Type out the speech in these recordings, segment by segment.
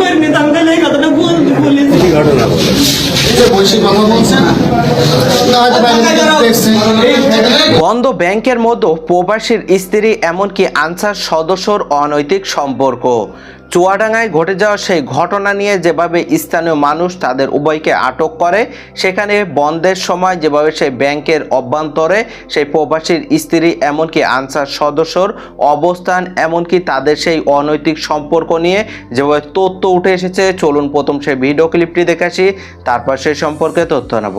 করিনি আমি তাহলে এই কথাটা বলেছি ঘটনা বন্ধ ব্যাংকের মধ্যে প্রবাসীর স্ত্রী এমনকি আনসার সদস্যর অনৈতিক সম্পর্ক। চুয়াডাঙ্গায় ঘটে যাওয়া সেই ঘটনা নিয়ে যেভাবে স্থানীয় মানুষ তাদের উভয়কে আটক করে, সেখানে বন্ধের সময় যেভাবে সেই ব্যাংকের অভ্যন্তরে সেই প্রবাসীর স্ত্রী এমনকি আনসার সদস্যর অবস্থান, এমনকি তাদের সেই অনৈতিক সম্পর্ক নিয়ে যেভাবে তথ্য উঠে এসেছে, চলুন প্রথম সেই ভিডিও ক্লিপটি দেখে আসি, তারপর সেই সম্পর্কে তথ্য নেব।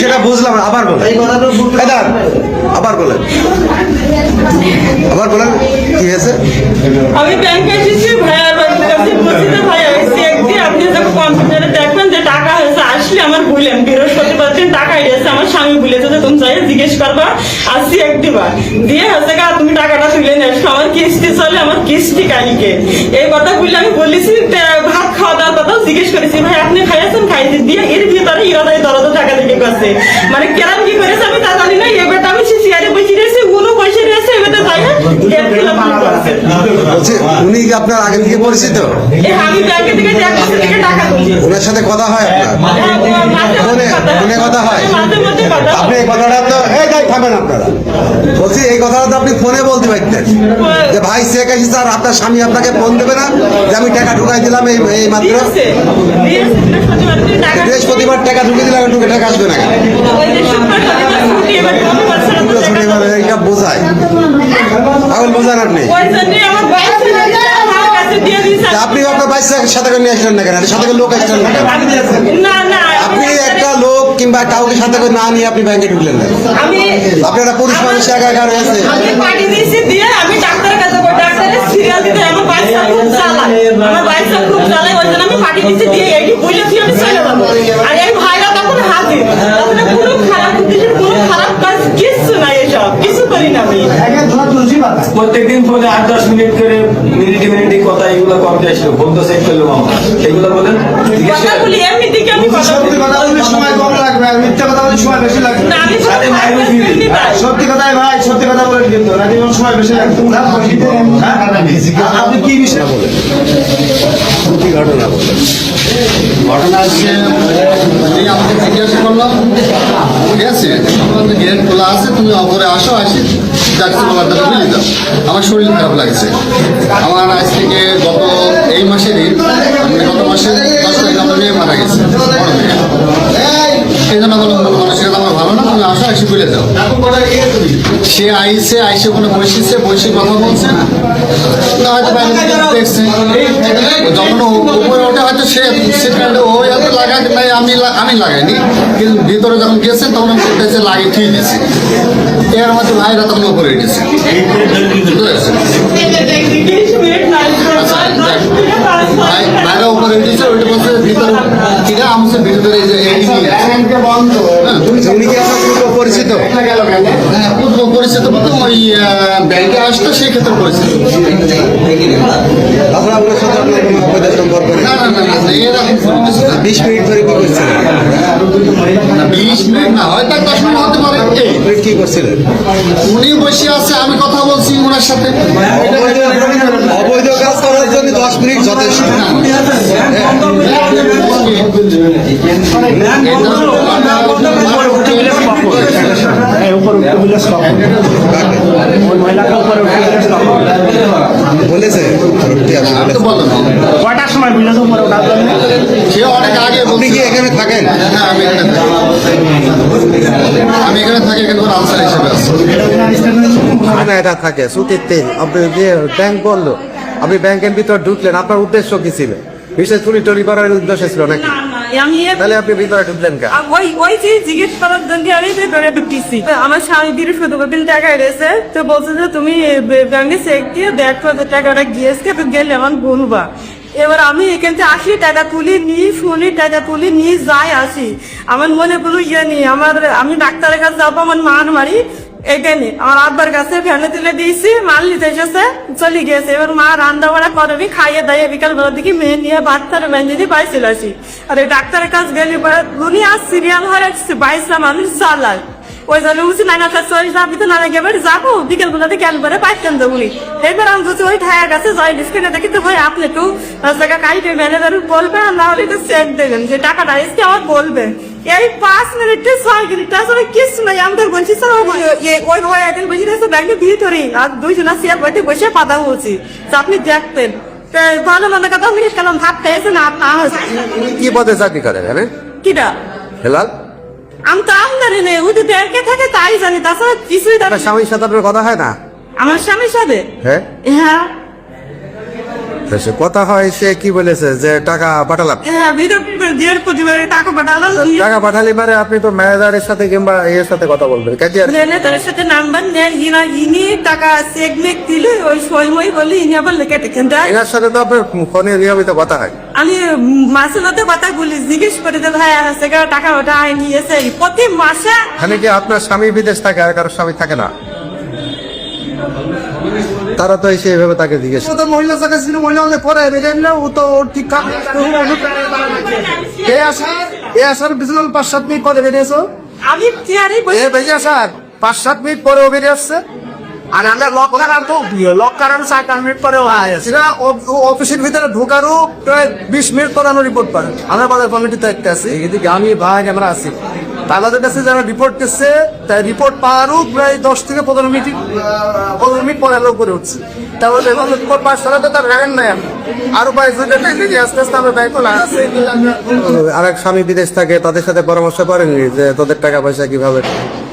সেটা বুঝলাম আবার বলেন। এই আবার বলেন। আবার বলেন কি হয়েছে? আমি ব্যাংকে এসেছি ভাইয়ার কাছে বলছি চেক দিয়ে আপনি যখন কম্পিউটারে দেখবেন যে টাকা হয়েছে আসলে আমার বৃহস্পতিবার দিন টাকা এসেছে আমার স্বামী বলেছে যে তুমি যাই জিজ্ঞেস করবা আসছি এক দিবা দিয়ে হচ্ছে গা তুমি টাকাটা তুলে নিয়ে আসো আমার কিস্তি চলে আমার কিস্তি কালিকে। এই কথা বলে আমি বলেছি ভাত খাওয়া দাওয়ার কথা জিজ্ঞেস করেছি ভাই আপনি খাইয়েছেন খাইছি। দিয়ে এর ভিতরে ইরাদাই দরদ দিকে মানে কেরাম কি করেছে আমি তা জানি না এবার আমি চেয়ারে বসে রয়েছে উনো বসে রয়েছে এবার বলছি উনি আপনার আগে থেকে পরিচিত ওনার সাথে কথা হয় আপনার? ফোনে ফোনে কথা হয়। আপনি এই কথাটা তো এই যাই থাকবেন আপনারা। বলছি এই কথাটা তো আপনি ফোনে বলতে পারতেন। যে ভাই শেখ আসি স্যার আপনার স্বামী আপনাকে ফোন দেবে না যে আমি টাকা ঢুকাই দিলাম এই এই মাত্র। বৃহস্পতিবার টাকা ঢুকে দিলাম ঢুকে টাকা আসবে না এইটা বোঝায়। পাগল বোঝান আপনি আপনি আপনার বাইশ সাথে করে নিয়ে আসলেন না কেন? সাথে লোক আসলেন না কেন না না আপনি একটা লোক কিংবা কাউকে সাথে করে না নিয়ে আপনি ব্যাংকে ঢুকলেন না আমি আপনারা পুরুষ মানুষ একা একা রয়েছে। কিছু করি না আমি। প্রত্যেকদিন ফোনে আট দশ মিনিট করে মিনিটে মিনিটে কথা এগুলো কমতে আসলো ফোন তো সেট করল মামা এগুলো বলেন। বলি সময় কম লাগবে আর মিথ্যা কথা সময় বেশি লাগবে। সত্যি কথাই ভাই সত্যি কথা কিন্তু সময় বেশি লাগবে হ্যাঁ? আপনি কি বিষয় ঘটনা বলেন ঘটনা হচ্ছে আমাকে জিজ্ঞাসা করলাম ঠিক আছে গেট খোলা আছে তুমি অপরে আসো আসি বাবারটা বুঝে আমার শরীর খারাপ লাগছে। আমার আজ থেকে গত এই মাসেরই আমি গত মাসে দশ মারা গেছে তুমি আসো আসি বলে যাও সে আইসে আইসে ওখানে বসেছে বসে কথা বলছে। না হয়তো বাইরে দেখছে। যখন ও উপরে ওঠে হয়তো সে সেকেন্ডে ও হয়তো লাগাই নাই আমি আমি লাগাইনি। কিন্তু ভিতরে যখন গেছে তখন আমি লাগিয়ে ঠিক দিয়েছি। এর মধ্যে ভাইরা তখন উপরে উঠেছে। আচ্ছা, উপরে ওইটা বলছে ভিতরে ঠিক আছে আমি ভিতরে এই যে এই নিয়ে আছে। হ্যাঁ উনি কি আপনার পূর্ব পরিচিত হ্যাঁ, পূর্ব পরিচিত প্রথম ওই আহ, ব্যাংকে আসতো সেই ক্ষেত্রে পরিচিত তাছাড়া আপনার সাথে আপনার কোনো অবৈধ সম্পর্ক না না না না, না এরকম কোনো কিছু না। বিশ মিনিট ধরে কি করছিলেন বিশ মিনিট না হয়তো দশ মিনিট হতে পারে কি করছিলেন উনি বসে আছে আমি কথা বলছি ওনার সাথে অবৈধ- কাজ করার জন্য দশ মিনিট যথেষ্ট বলেছে? আপনি আমি তো বলেছেন? বললাম। কয়টার সময় বুঝেছ উপরে ওঠার জন্য? সে অনেক আগে আপনি কি এখানে থাকেন? হ্যাঁ আমি এখানে আমি এখানে থাকি এখানে আনসার হিসেবে না এটা থাকে সুতির তেল। আপনি যে ব্যাংক বলল আপনি ব্যাংকের ভিতর ঢুকলেন আপনার উদ্দেশ্য কি ছিল? বিশেষ চুরি টুরি করার উদ্দেশ্য ছিল নাকি? আমি এ- তাহলে আপনি ভিতরে ঢুকলেন কেন ওই ওই যে জিজ্ঞেস করার জন্য আমি ভেতরে ঢুকতেছি। আমার স্বামী টাকা তো বলছে যে তুমি ব্যাংকে চেক দিয়ে দেখো যে টাকাটা গিয়েছে তো গেলে আমার গুনবা এবার আমি এখান থেকে আসি টাকা তুলি নিই শুনি টাকা তুলি নিয়ে যাই আসি। আমার মনে কোনো ইয়ে নেই। আমার আমি ডাক্তারের কাছে যাব আমার মান মারি এখানে আমার আব্বার কাছে ফ্যানে তুলে দিয়েছি, মাল নিতে এসেছে, চলে গেছে এবার মা রান্না বাড়া করবি খাইয়ে দেয় বিকাল বেলার দিকে মেয়ে নিয়ে বাচ্চার মেয়ে দিয়ে পাইছিল আসি। আর এই ডাক্তারের কাছে গেলে আর সিরিয়াল হয়ে আসছে, বাইশটা মানুষ চালায় ওই জন্য উঠছি না না চল্লিশ যাবি তো না এবার যাব। বিকেল বেলাতে গেল পরে পাইতেন তো উনি এবার আমি যদি ওই ঠায়া কাছে যাই ডিসকাউন্টে দেখি তো ভাই, আপনি একটু টাকা কাইটে ম্যানেজার বলবেন না হলে একটু চেক দেবেন, যে টাকাটা এসে আমার বলবে এই পাঁচ মিনিটে ছয় মিনিট আসলে কিছু নাই আমাদের বলছি স্যার ওই ভাই একদিন বসে রয়েছে ব্যাংকে ভিতরে আর দুইজনা চেয়ার বইতে বসে পাতা বলছি আপনি দেখতেন। ভালো মন্দ কথা আমি গেলাম ভাত খেয়েছেন হয়েছে কি পদে চাকরি করে জানেন কিটা? হেলাল? আমি তো আমদানি নেই ওই তো ব্যাংকে থাকে তাই জানি তাছাড়া কিছুই জানি আপনার স্বামীর সাথে আপনার কথা হয় না? আমার স্বামীর সাথে? হ্যাঁ? হ্যাঁ। সে কথা হয় সে কি বলেছে যে টাকা পাঠালাম? হ্যাঁ টাকা পাঠালো টাকা পাঠালে মানে আপনি তো ম্যানেজারের সাথে কিংবা এর সাথে কথা বলবেন তার সাথে নাম্বার নেন ইনা ইনি টাকা চেক মেক দিলে ওই সময় বলি ইনি আবার লেখে টেকেন এনার সাথে তো আপনার ফোনে নিয়মিত কথা হয়। আমি মাসে মধ্যে কথা বলি জিজ্ঞেস করে যে ভাই আছে টাকা ওটা নিয়েছে? প্রতি মাসে এখানে কি আপনার স্বামী বিদেশ থাকে আর কারও স্বামী থাকে না? তারা তো এসে এভাবে তাকে জিজ্ঞেস তো মহিলা জায়গা ছিল মহিলা হলে পরে বেরেন নিলে ও তো ওর ঠিক এ আসার এ আসার বিজনেস পাঁচ সাত মিনিট পরে বেরিয়েছো আমি এ আসার পাঁচ সাত মিনিট পরে ও বেরিয়ে আসছে। আর আমরা লক কারান তো লক সাত আট মিনিট পরে ও আয় ও- ও অফিসের ভিতরে ঢোকারও প্রায় বিশ মিনিট পরে আমরা রিপোর্ট পাই আমরা বাজার কমিটিতে একটা আছি। এদিকে আমি ভাই আমরা আছি। তাদের কাছে যারা রিপোর্ট দিচ্ছে তাই রিপোর্ট পাওয়ারও প্রায় দশ থেকে পনেরো মিনিট পনেরো মিনিট পরে করে উঠছে। তাহলে রিপোর্ট পাস করাতে তার রাখেন নাই আরও বাইশ দুইটা আস্তে আস্তে আমরা দায়িত্ব লাগছে আর এক স্বামী বিদেশ থাকে তাদের সাথে পরামর্শ করেননি যে তোদের টাকা পয়সা কীভাবে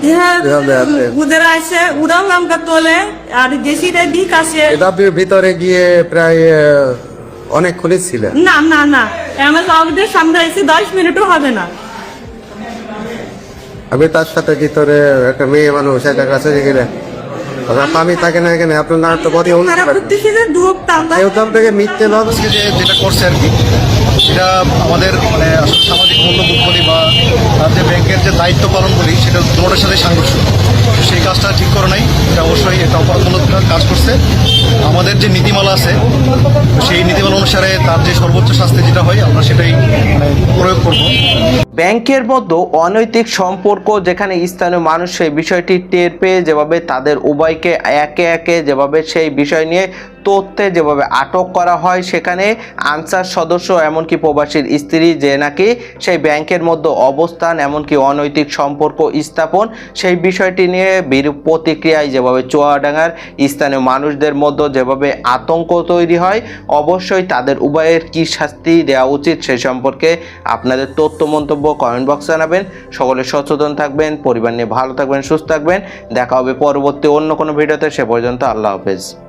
হ্যাঁ এভাবে আছে। উদের আসে উড়াও আমাকে তোলে আর দেশিটা দিক আসে। আপনি ভিতরে গিয়ে প্রায় অনেক খুলে ছিলেন। না না না আমার লোকদের সামনে এসে দশ মিনিটও হবে না। আমি তার সাথে ভিতরে একটা মেয়ে মানুষ এটার কাছে গেলেন। আমি থাকে না এখানে আপনার যে ঢুকতাম কেউ তো আপনাকে মিথ্যে ভাব যেটা করছে আর কি। সেটা আমাদের মানে সামাজিক মূল্যবোধ বলি বা তার যে ব্যাংকের যে দায়িত্ব পালন করি সেটা দুটোর সাথে সাংঘর্ষ। সেই কাজটা ঠিক করে নাই এটা অবশ্যই এটা অপরাধমূলক কাজ করছে। আমাদের যে নীতিমালা আছে সেই নীতিমালা অনুসারে তার যে সর্বোচ্চ শাস্তি যেটা হয় আমরা সেটাই মানে প্রয়োগ করব। ব্যাংকের মধ্যে অনৈতিক সম্পর্ক যেখানে স্থানীয় মানুষ সেই বিষয়টি টের পেয়ে যেভাবে তাদের উভয়কে একে একে যেভাবে সেই বিষয় নিয়ে তথ্যে যেভাবে আটক করা হয় সেখানে আনসার সদস্য এমনকি প্রবাসীর স্ত্রী যে নাকি সেই ব্যাংকের মধ্যে অবস্থান এমনকি অনৈতিক সম্পর্ক স্থাপন সেই বিষয়টি নিয়ে বিরূপ প্রতিক্রিয়ায় যেভাবে চুয়াডাঙ্গার স্থানীয় মানুষদের মধ্যে যেভাবে আতঙ্ক তৈরি হয়, অবশ্যই তাদের উভয়ের কি শাস্তি দেওয়া উচিত সে সম্পর্কে আপনাদের তথ্য মন্তব্য কমেন্ট বক্সে জানাবেন। সকলে সচেতন থাকবেন, পরিবার নিয়ে ভালো থাকবেন, সুস্থ থাকবেন। দেখা হবে পরবর্তী অন্য কোনো ভিডিওতে, সে পর্যন্ত আল্লাহ হাফেজ।